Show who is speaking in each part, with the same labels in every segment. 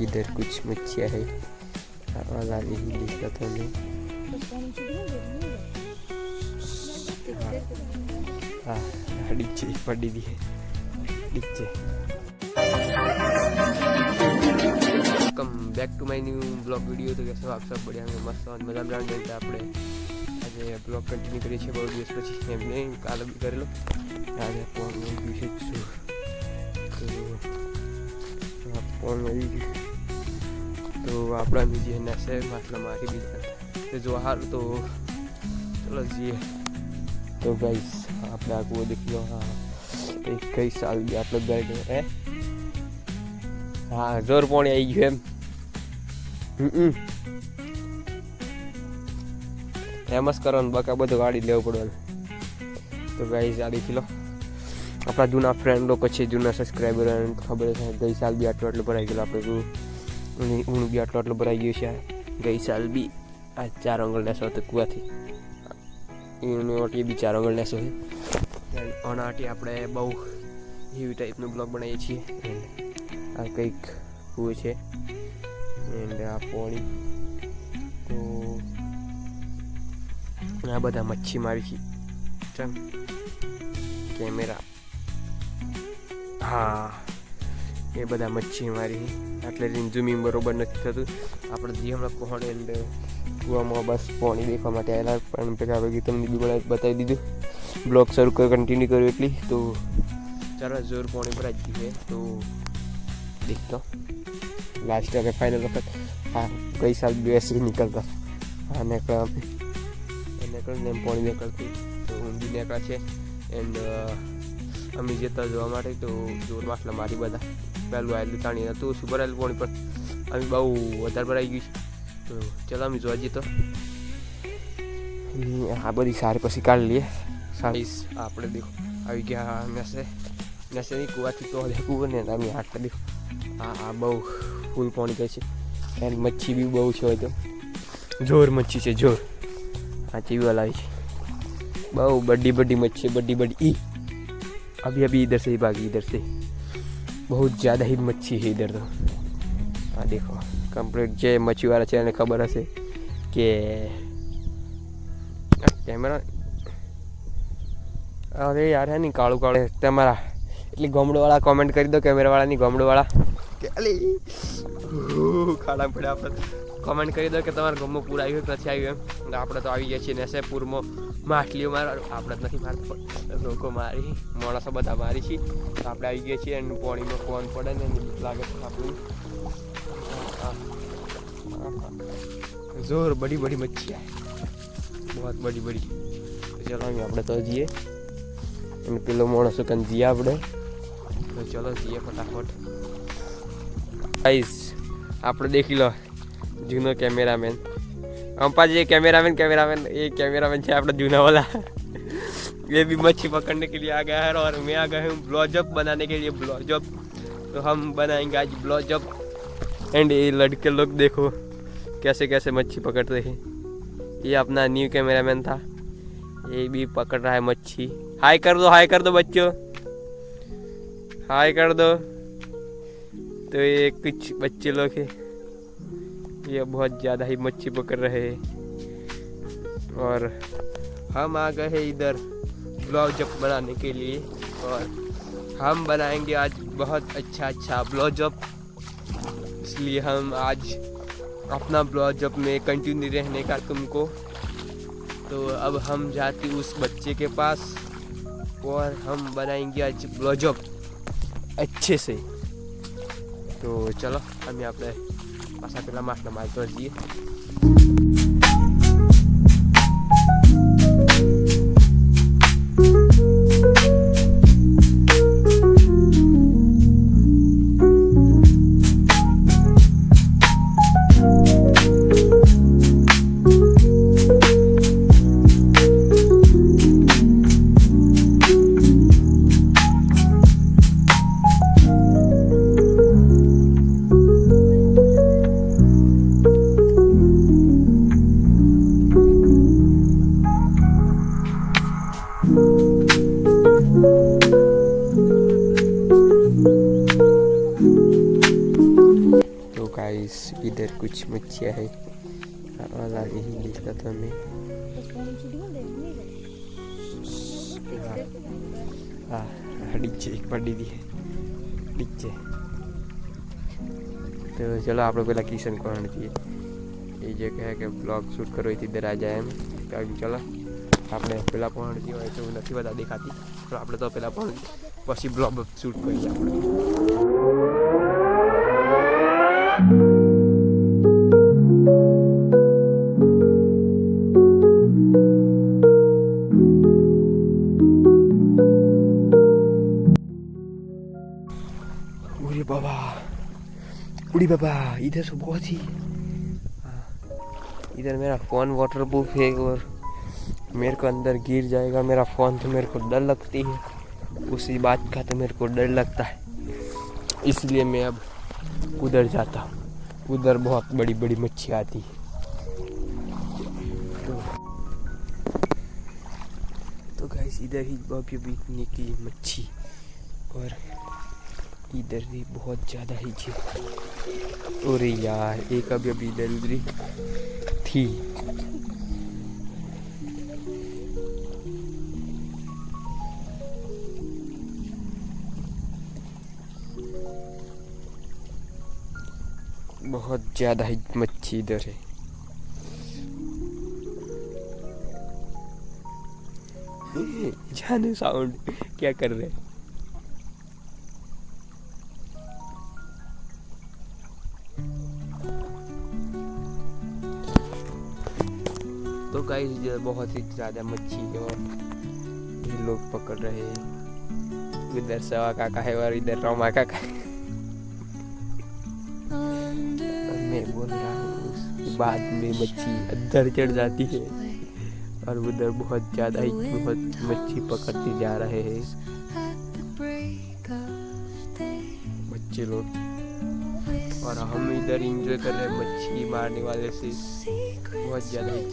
Speaker 1: इधर कुछ मच्छियाँ है वाला नहीं दिखा था नहीं हाँ नीचे पड़ी दी है नीचे welcome back to my new blog video તો કેસો આપ સબ બઢિયા મેં મસ્ત અને મજા બ્રાન્ડ એટલે આપણે આજે બ્લોગ કન્ટિન્યુ કરીએ છીએ બહુ દિવસ પછી એમ નહીં કાલે બી કરેલો આજે ફોન આવી ગયું છે શું તો આ ફોન તો આપણા બીજી એના માટલા મારી બીજા જો હાલ તો ચલો જઈએ. તો ગાઈસ આપણે આગળ દેખી લો. હા. એક કઈ સાલ બી આપણે ગાડી હે? હા, જોર પોણી આવી ગયું એમ. ફેમસ કરવાનું, બકા બધું ગાડી લેવું પડવાનું. તો ગાઈસ આ દેખી લો. આપણા જૂના ફ્રેન્ડ લોકો છે જૂના સબસ્ક્રાઈબર ખબર છે, ગઈ સાલ બી આટલો આટલો ભરાઈ ગયેલો, આપણે ઊણ બી આટલો આટલો ભરાઈ ગયું છે ગઈ સાલ બી આ ચાર આંગળ નેસો હતો કુવાથી. એનું ઓટી બી ચાર આંગળ નેસો છે અનાટી આપણે બહુ એવી ટાઈપનું બ્લોગ બનાવીએ છીએ. આ કંઈક કુવો છે. એન્ડ આ પોણી. તો આ બધા મચ્છી મારી છે. ચમ. કેમેરા. હા. એ બધા મચ્છી મારી. એટલે ઝૂમિંગ બરોબર નથી થતું. આપણે જે હમણાં પહોંચે એન્ડ કૂવામાં બસ પાણી દેખવા માટે આવેલા પણ પેલા પછી તમને બી બતાવી દીધું. બ્લોગ શરૂ કરી કન્ટિન્યુ કર્યું એટલી. તો ચાલો, જોર પાણી ભરાઈ ગયું છે તો દેખતો. લાસ્ટ વખત ફાઇનલ વખત. હા, કઈ સાલ બેસી નીકળતા. હા નીકળ્યા અમે. નીકળીને ને પાણી નીકળતી. તો ઊંધી નીકળ્યા છે. એન્ડ અમે જતા જોવા માટે તો જોર માટલા મારી બધા. પહેલું આવેલું તાણી હતું શું ભરાયેલું પાણી પણ અમે બહુ વધારે ભરાઈ ગયું છે. તો ચલો અમે જોવા જઈએ તો. આ બધી સારી પછી કાઢી લઈએ. સાઈઝ આપણે દેખો, આવી ગયા મેસે. મેસે નહીં કુવાથી તો કુવો અમે આટલા દેખો. આ આ બહુ ફૂલ પાણી જાય છે. એન્ડ મચ્છી બી બહુ છે તો. જોર મચ્છી છે, જોર. આ ચીવી આવી છે. બહુ બડી બડી મચ્છી બડી બડી. ઈ. अभी अभी इधर से ही भागी इधर से बहुत ज़्यादा ही मच्छी है इधर तो हाँ देखो कंप्लीट જે મચ્છીવાળા છે એને ખબર હશે કે કેમેરા અરે યાર હે નહીં કાળું કાળું તમારા એટલી ગમડોવાળા કોમેન્ટ કરી દો કેમેરાવાળાની ગમડોવાળા કે અલી ખાડા પડ્યા આપણે કોમેન્ટ કરી દો કે તમારા ગમમાં પૂર આવ્યું કે નથી આવ્યું એમ આપણે તો આવી ગયા છીએ નેસે પૂરમાં મારવાનું આપણે જ નથી મારતા. લોકો મારી, માણસો બધા મારી છીએ તો આપણે આવી ગયા છીએ અને પાણીમાં ફોન પડે ને બીક લાગે તો આપણું. જોર બડી બડી મચ્છી બહુ બડી બડી. ચલો અહીં આપણે તો જઈએ. અને પેલો માણસો કંઈ જઈએ આપણે. ચલો જઈએ ફટાફટ. આઈસ આપણે દેખી લો. જૂનો કેમેરામેન हम पास कैमरा मैन कैमरा मैन ये कैमरा मैन है अपना जूना वाला। ये भी मच्छी पकड़ने के लिए आ गया है और मैं आ गया हूँ ब्लॉजअप बनाने के लिए ब्लॉजअप तो हम बनाएँगे आज ब्लॉजअप एंड ये लड़के लोग देखो, कैसे कैसे मच्छी पकड़ते हैं। ये अपना न्यू कैमरामैन था। ये भी पकड़ रहा है मच्छी। हाय कर दो हाय कर दो बच्चों। हाय कर दो। तो ये कुछ बच्चे लोग हैं। ये बहुत ज़्यादा ही मच्छी पकड़ रहे हैं। और हम आ गए हैं इधर ब्लाउजअप बनाने के लिए। और हम बनाएँगे आज बहुत अच्छा अच्छा ब्लाउजअप इसलिए हम आज अपना ब्लाउजअप में कंटिन्यू रहने का तुमको। तो अब हम जाते उस बच्चे के पास। और हम बनाएँगे आज ब्लाउजअप अच्छे से। तो चलो, हम यहाँ passar pela marcha mais vazia. તો જઈએ कुछ मच्छियाँ है वाला यही देखा था मैं हाँ हाँ ડીક છે એક પણ દીધી ડીક છે તો ચલો આપણે પેલા કિશન કોણ છીએ એ જે કહે કે બ્લોગ શૂટ કરો એથી ઇધર આ જાય એમ તો ચલો આપણે પેલા પણ જે હોય તો નથી બધા દેખાતી તો આપણે તો પેલા પણ પછી બ્લોગ શૂટ કરીએ આપણે उरे बाबा उड़ी बाबा इधर से बहुत ही इधर मेरा फ़ोन वाटर प्रूफ है और मेरे को अंदर गिर जाएगा मेरा फ़ोन तो मेरे को डर लगती है उसी बात का तो मेरे को डर लगता है इसलिए मैं अब उधर जाता हूँ उधर बहुत बड़ी बड़ी मच्छी आती है तो तो गैस इधर ही अभी अभी निकली मच्छी और इधर भी बहुत ज़्यादा ही थी। अरे यार, एक अभी अभी इधर उधरी थी। बहुत ज़्यादा ही मच्छी इधर है। जाने साउंड, क्या कर रहे हैं? गाइस इधर बहुत ही ज़्यादा मच्छी है और ये लोग पकड़ रहे हैं। इधर सवा काका है और इधर रोमा काका है। मैं बोल रहा हूँ उसके बाद में मच्छी अंदर चढ़ जाती है और उधर बहुत ज़्यादा ही बहुत मच्छी पकड़ते जा रहे हैं। बच्चे लोग और हम इधर एंजॉय कर रहे हैं मच्छी मारने वाले से बहुत ज़्यादा ही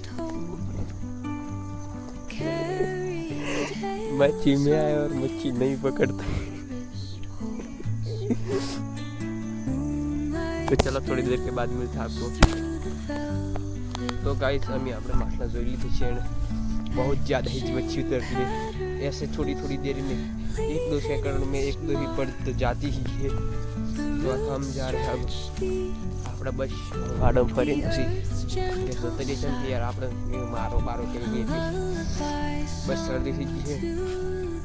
Speaker 1: मच्छी में आए और मच्छी नहीं पकड़ता તો ચલો થોડી દેર કે બાદ મિલતા આપકો तो गाइस हम यहाँ पर माटला जोई लीधी છે અને बहुत ज़्यादा ही मच्छी उतरती है ऐसे थोड़ी थोड़ी देर में एक दो सेकंड में एक दो ही पड़ तो जाती ही है तो हम जा रहे हैं अब આપણે બસ આડમ ફરીને પછી એ સતરી છે ને યાર આપણે એ મારો બારો કરી દઈએ બસ શરદી થઈ ગઈ છે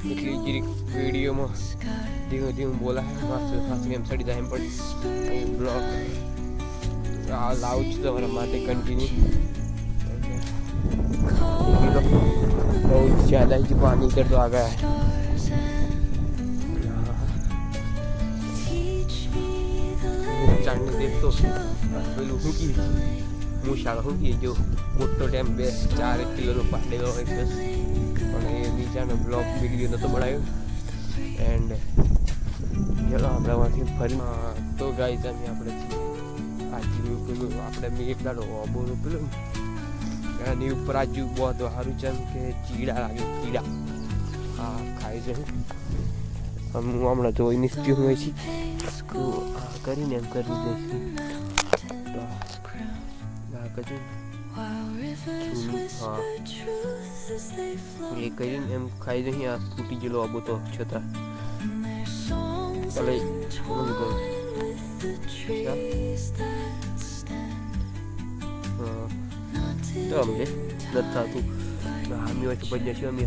Speaker 1: એટલી જરીક વિડીયોમાં ધીમું ધીમું બોલાય માથું માથું એમ ચડી જાય એમ પણ બ્લોગ આ લાવું છું તમારા માટે કન્ટિન્યू बहुत ज़्यादा ही पानी इधर तो आ गया है ચાંદની દેખ તો પેલું શું કી મૂછાળ શું કી જો મોટો ડેમ બે ચાર એક કિલોનો પાડેલો હોય પણ એ નીચાનો બ્લોક વીડિયો નહોતો બનાવ્યો એન્ડ ચલો આપણે માંથી ફરી તો ગાય તમે આપણે આજુ પેલું આપણે મેં એક દાડો ઓબોનું પેલું એની ઉપર આજુ બહુ સારું છે કે ચીડા લાગે ચીડા હા ખાય છે હું હમણાં જોઈ નિશ્ચિત હોય છે તો કરીને એમ કરી દઈશું આ કર્યું હા એ કરીને એમ ખાઈ જઈએ આ તૂટી ગયેલો આબો તો છતાં ભલે તો અમને નથી થતું હામી હોય તો પછી અમે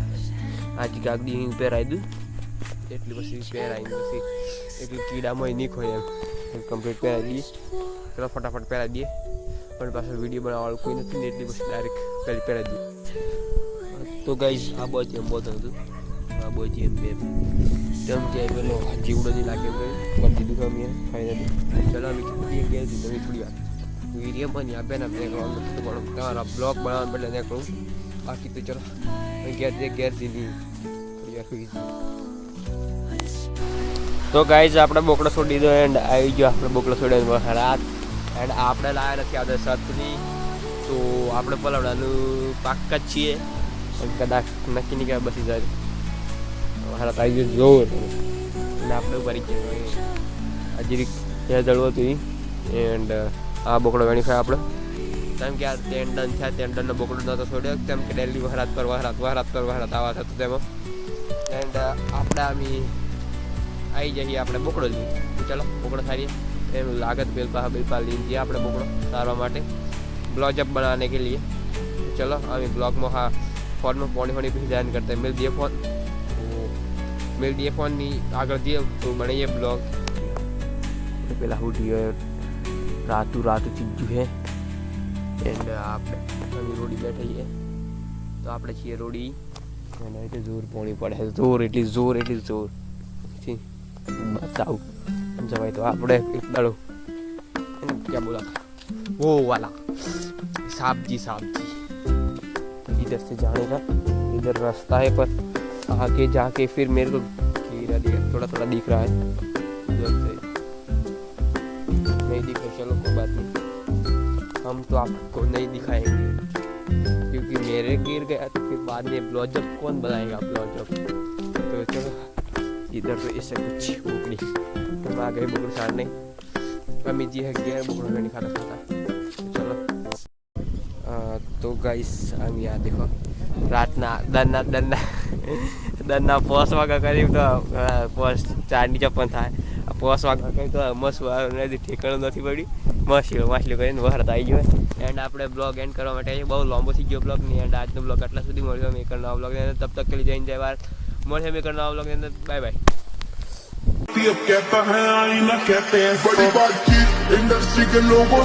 Speaker 1: આજે કાગડી પહેરાવી દઉં એટલી પછી પહેરાવી પછી એટલી કીડામાં નહીં ખોય એમ. કમ્પ્લીટ પહેરાવી દઈએ ચલો, ફટાફટ પહેરાવી દઈએ. પણ પાછળ વીડિયો બનાવવાનું કોઈ નથી ને એટલી પછી ડાયરેક્ટ પહેલી પહેરાવી દઈએ. તો ગાઈશ આ બહુ એમ બહુ હતું. આ બહુ એમ બે તેમ કે પેલો જીવડો નહીં લાગે કરી દીધું અમે ફાઇનલી ચલો અમે ગયા તમે થોડી વાર. વીડિયો પણ આપે ને, આપણે કરવાનું નથી પણ તમારા બ્લોગ બનાવવાનું પડે ત્યાં કરું બાકી તો ચલો ઘેર જે ઘેર દીધી થોડી વાર તો ગાઈઝ આપણે બોકડો છોડી દીધો એન્ડ આવી ગયો આપણે બોકડો છોડ્યો રાત. એન્ડ આપણે લાયા નથી આજે સતની. તો આપણે પલાવડાનું પાક જ છીએ. કદાચ નક્કી નહીં બસી જાય. મારા આવી ગયું જોર અને આપણે ભરી ગયા હજી ત્યાં જળવું હતું એન્ડ આ બોકડો વેણી ખાય આપણે. તેમ કે આ ટેન્ડન છે ટેન્ડનનો બોકડો નહોતો છોડ્યો. તેમ કે ડેલી વહરાત પર વહરાત વહરાત પર વહરાત આવા થતું તેમાં. એન્ડ આપણે આમી આવી જઈએ આપણે બોકડો લઈએ ચાલો બોકડો સારી એનું લાગત બિલપા બિલપા લઈને જઈએ આપણે બોકડો સારવા માટે ब्लॉजअप बनाने के लिए चलो अभी ब्लॉग में हाँ फोन में पौने होने भी ध्यान करते हैं मिल दिए फोन तो मिल दिए फोन नहीं आगे दिए तो बनाइए ब्लॉग પેલા ઉઠી રાતું રાતું ચીજ્જુ હે એન્ડ આપણે અમે રોડી બેઠીએ તો આપણે છીએ રોડી અને એટલે જોર પોણી પડે જોર એટલી જોર એટલી જોર છી બતાવું જવાય તો આપણે એક દાડો એને ક્યાં બોલા वो वाला साहब जी साहब जी तो इधर से जाने का इधर रास्ता है पर आगे जाके फिर मेरे को घेरा दिया थोड़ा थोड़ा दिख रहा है इधर से नहीं दिख रहा चलो कोई बात नहीं हम तो आपको नहीं दिखाएंगे क्योंकि मेरे गिर गया तो फिर बाद में ब्लॉजअप कौन बनाएगा ब्लॉजअप तो चलो इधर तो इससे कुछ बुकड़ी तो आ गए बुकड़ सारने મમ્મી જી અગિયાર બપોર ઘણી ખાતા ખાતા ચલો અ, તો ગાઈસ આમ યાદ દેખો રાતના દરના દરના દરના પોસ વાગા કરી તો અ, પોસ ચારની ચોપન થાય આ પોસ વાગા કરી તો મસ્ત નથી ઠેકાણું નથી પડ્યું મસ્ત માછલી કરીને વહરત આવી ગયો એન્ડ આપણે બ્લોગ એન્ડ કરવા માટે બહુ લાંબો થઈ ગયો બ્લોગ ની એન્ડ આજનો બ્લોગ આટલા સુધી મળ્યો મેં નવા બ્લોગ તબ તક કે લીધે જઈને જય વાર મળશે મેં નવા બ્લોગ ની અંદર બાય બાય
Speaker 2: अब कहता है आईना कहते हैं बड़ी बातचीत इंडस्ट्री के लोगों